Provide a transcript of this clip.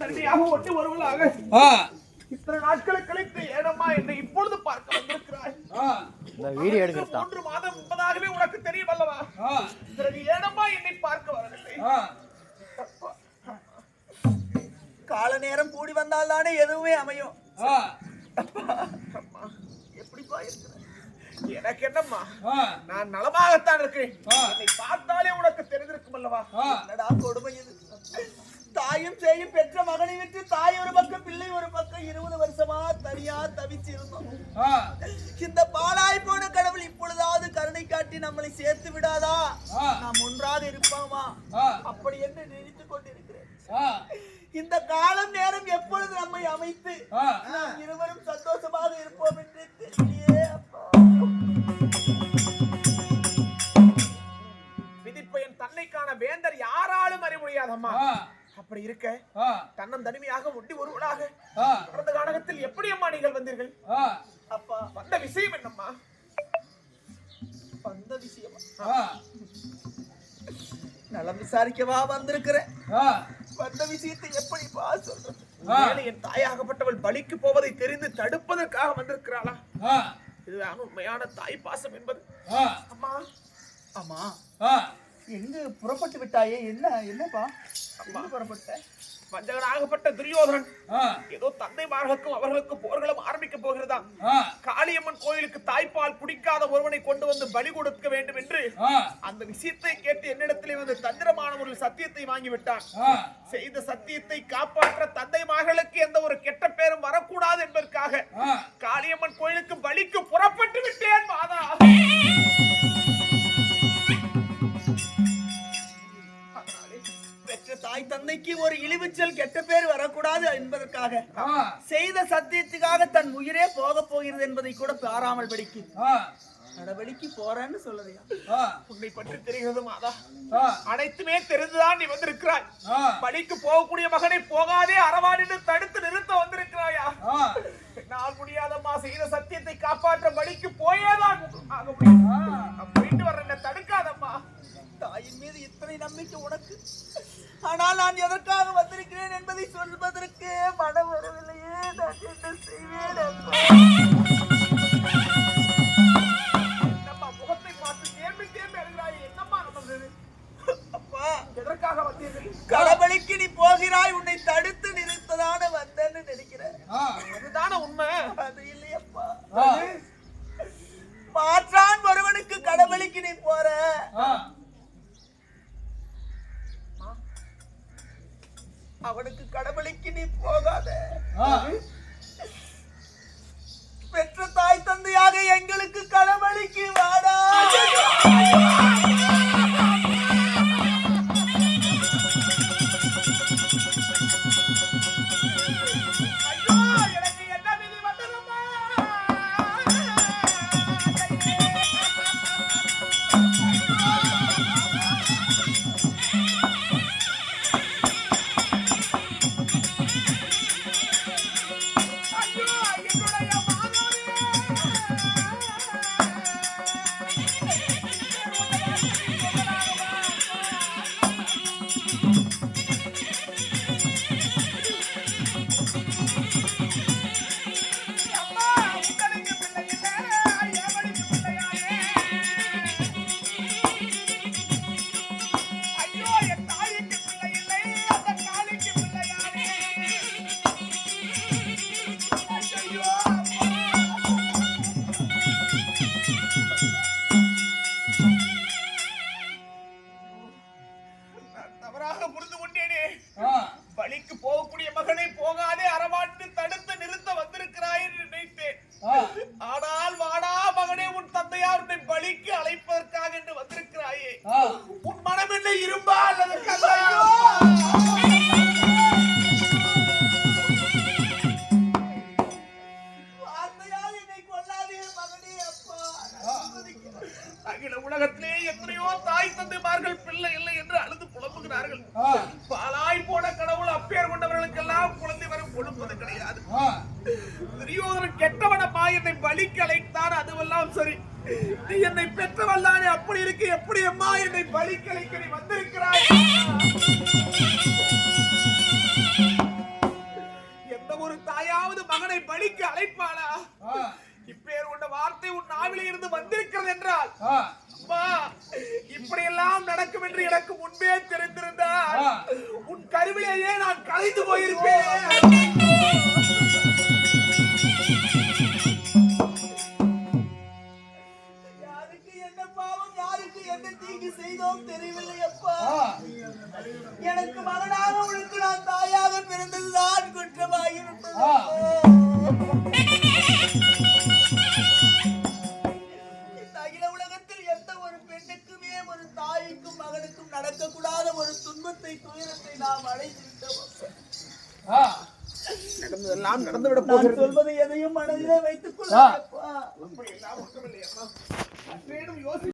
தனியாக ஒட்டி ஒருவளாக ஆ. இத்தனை நாட்களை கழித்து ஏனம்மா என்னை இப்பொழுது பார்க்க வந்திருக்கிறாய்? இந்த வீடியோ எடுக்கிறதா மூன்று மாதம் முன்பதாகவே உனக்கு தெரியும் அல்லவா பிறகு ஏனம்மா என்னை பார்க்க வரவில்லை? கால நேரம் கூடி வந்தால் தானே எதுவுமே அமையும். எப்படிப்பா இருக்கிற எனக்கு என்னம்மா? நான் நலமாகத்தான் இருக்கிறேன். ஆ. என்னை பார்த்தாலே உனக்கு தெரிந்திருக்கும் அல்லவா என்னடா கொடுமை இது? தாயும் சேயும் பெற்ற மகனை விட்டு தாய் ஒரு பக்கம் பிள்ளை ஒரு பக்கம் இருபது வருஷமா தனியா தவிச்சு இருந்தோம் இந்த பாலாய் போன கடவுள் இப்பொழுதாவது கருணை காட்டி நம்மளை சேர்த்து விடாதா. நாம் ஒன்றாக இருப்போமா? அப்படி என்று நினைத்துக் கொண்டிருக்கிறேன். இந்த காலம் நேரம் எப்பொழுது நம்மை அமைத்து நாம் இருவரும் சந்தோஷமாக இருப்போம் என்று தெரியலையே அப்பா. விதிப்பயன் தன்னைக்கான வேந்தர் யாராலும் அறிய முடியாதம்மா. ஆ. அப்படி இருக்க ஆ. தன்னன் தனிமையாக ஒட்டி ஒருவனாக கடந்த காலகத்தில் எப்படி அம்மா நீங்கள் வந்தீர்கள்? அப்பா வந்த விஷயம் என்னம்மா? வந்த விஷயமா. நலம் விசாரிக்கவா வந்திருக்கிறேன். வந்த விஷயத்தை எப்படிப்பா சொல்றது? ஒருவேளை என் தாயாகப்பட்டவள் பலிக்கு போவதை தெரிந்து தடுப்பதற்காக வந்திருக்கிறாளா? இதுதான் உண்மையான தாய் பாசம் என்பது. அம்மா. ஆ. எங்க புறப்பட்டு விட்டாயே? என்ன என்னப்பா? அம்மா புறப்பட்ட? வஞ்சகனாகப்பட்ட துரியோதனன். ஏதோ தந்தைமார்களுக்கும் அவர்களுக்கும் போர்களும் ஆரம்பிக்க போகிறதா காளியம்மன் கோயிலுக்கு தாய்ப்பால் குடிக்காத ஒருவனை கொண்டு வந்து பலி கொடுக்க வேண்டும் என்று அந்த விஷயத்தை கேட்டு என்னிடத்திலே வந்து தந்திரமான ஒரு சத்தியத்தை வாங்கி விட்டான். ஆ. செய்த சத்தியத்தை காப்பாற்ற தந்தை மகளுக்கு எந்த ஒரு கெட்ட பேரும் வரக்கூடாது என்பதற்காக காளியம்மன் கோயிலுக்கு பலிக்கு புறப்பட்டு விட்டேன் மாதா. தந்தைக்கு ஒரு இழிவுச்சல் கெட்ட பேர் வரக்கூடாது என்பதற்காக. செய்த சத்தியத்துக்காக தன் உயிரே போக போகிறது என்பதை கூட பாராமல் படிக்கு நடவடிக்கை போறேன்னு சொல்லுறியா உன்னை பற்றி தெரிகிறது மாதா. அனைத்துமே தெரிந்துதான் நீ வந்திருக்கிறாய். ஆ. பலிக்கு போகக்கூடிய மகனை போகாதே அரவாடின்னு தடுத்து நிறுத்த வந்திருக்கிறாயா? நான் முடியாதம்மா செய்த சத்தியத்தை காப்பாற்ற பலிக்கு போயேதான் ஆக முடியும். நான் போயிட்டு வர்றேன் தடுக்காதம்மா. தாயின் மீது இத்தனை நம்பிக்கை உனக்கு? ஆனால் நான் எதற்காக வந்திருக்கிறேன் என்பதை சொல்வதற்கு மனம் வரவில்லையே. நான் என்ன செய்வேன் முகத்தை பார்த்து தேம்பி தேம்பி அழுகிறாய் என்னம்மா நடந்தது? அப்பா எதற்காக வந்தீர்கள்? களபலிக்கு நீ போகிறாய் உன்னை தடுத்து நிறுத்ததான வந்தேன்னு நினைக்கிறேன். அதுதானே உண்மை. அது இல்லையப்பா அவனுக்கு கடவுளுக்கு நீ போகாத. அகில உலகத்திலே எத்தனையோ தாய் தந்தைமார்கள் பிள்ளை இல்லை என்று அழுது புலம்புகிறார்கள். பாலாய் போன கடவுள் அப்பேர் கொண்டவர்களுக்கெல்லாம் குழந்தை வரும் கொடுப்பது கிடையாது. ஆ. துரியோதனன் கெட்டவனப்பா என்னை பலிக்கு அழைத்தான் அதுவெல்லாம் சரி. நீ என்னை பெற்றவள் தானே அப்படி இருக்கு எப்படி அம்மா என்னை பலிக்கு அழைக்க நீ வந்திருக்கிறாய் ஒரு தாயாவது மகனை பலிக்கு அழைப்பாளா? வார்த்தை உன் நாவிலே இருந்து வந்திருக்கிறது என்றால் அம்மா இப்படி எல்லாம் நடக்கும் என்று எனக்கு முன்பே தெரிந்திருந்தால். உன் கருவிலேயே நான் கலைந்து போயிருப்பேன் துன்பத்தை துயரத்தை நாம் அடைந்து விட்டோம். நடந்ததெல்லாம் நடந்துவிட நான் சொல்வது எதையும் மனதிலே வைத்துக். கொள்ள